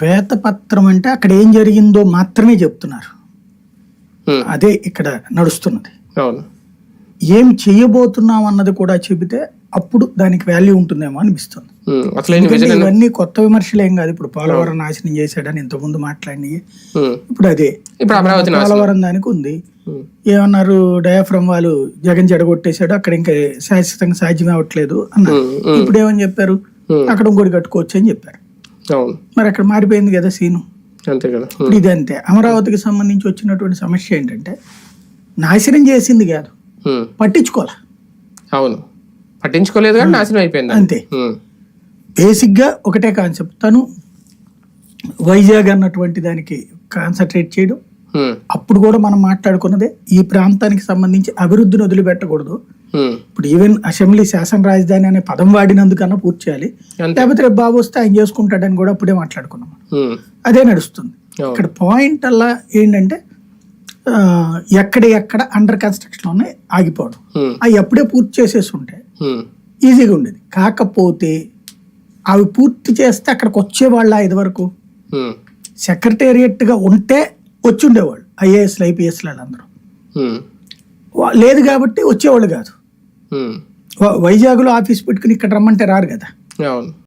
శ్వేతపత్రం అంటే అక్కడ ఏం జరిగిందో మాత్రమే చెప్తున్నారు. అదే ఇక్కడ నడుస్తున్నది. ఏం చేయబోతున్నాం అన్నది కూడా చెబితే అప్పుడు దానికి వాల్యూ ఉంటుందేమో అనిపిస్తుంది. ఇవన్నీ కొత్త విమర్శలు ఏం కాదు. ఇప్పుడు పోలవరం నాశనం చేశాడని ఇంతకుముందు మాట్లాడినవి. ఇప్పుడు అదే. పోలవరం దానికి ఉంది. ఏమన్నారు డయాఫ్రమ్ వాళ్ళు జగన్ జడగొట్టేశాడు అక్కడ ఇంకా శాశ్వతంగా సాధ్యం అవ్వట్లేదు అన్నారు. ఇప్పుడు ఏమని చెప్పారు? అక్కడ ఇంకోటి కట్టుకోవచ్చు అని చెప్పారు. అవును. మరి అక్కడ మారిపోయింది కదా సీను. అంతే కదా. ఇది అంతే అమరావతికి సంబంధించి వచ్చినటువంటి సమస్య ఏంటంటే నాశనం చేసింది కాదు. పట్టించుకోవాలి అవును. పట్టించుకోలేదు కానీ నాశనం అయిపోయింది. అంతే. బేసిక్గా ఒకటే కాన్సెప్ట్. తను వైజాగ్ అన్నటువంటి దానికి కాన్సన్ట్రేట్ చేయడం. అప్పుడు కూడా మనం మాట్లాడుకున్నదే ఈ ప్రాంతానికి సంబంధించి అభివృద్ధిని వదిలిపెట్టకూడదు. ఇప్పుడు ఈవెన్ అసెంబ్లీ శాసన రాజధాని అనే పదం వాడినందుకన్నా పూర్తి చేయాలి. లేకపోతే రేపు బాబు వస్తే ఆయన చేసుకుంటాడని కూడా అప్పుడే మాట్లాడుకున్నాం. ఉమ్, అదే నడుస్తుంది. అవును ఇక్కడ పాయింట్ అలా ఏంటంటే ఎక్కడ ఎక్కడ అండర్ కన్స్ట్రక్షన్ ఉన్నాయి ఆగిపోవడం. ఉమ్, అవి అప్పుడే పూర్తి చేసేసి ఉంటే ఈజీగా ఉండేది. కాకపోతే అవి పూర్తి చేస్తే అక్కడికి వచ్చేవాళ్ళ ఇది వరకు సెక్రటేరియట్గా ఉంటే వచ్చి ఉండేవాళ్ళు. ఐఏఎస్లు ఐపీఎస్లు వాళ్ళందరూ. లేదు కాబట్టి వచ్చేవాళ్ళు కాదు. వైజాగ్లో ఆఫీస్ పెట్టుకుని ఇక్కడ రమ్మంటే రారు కదా. అవును.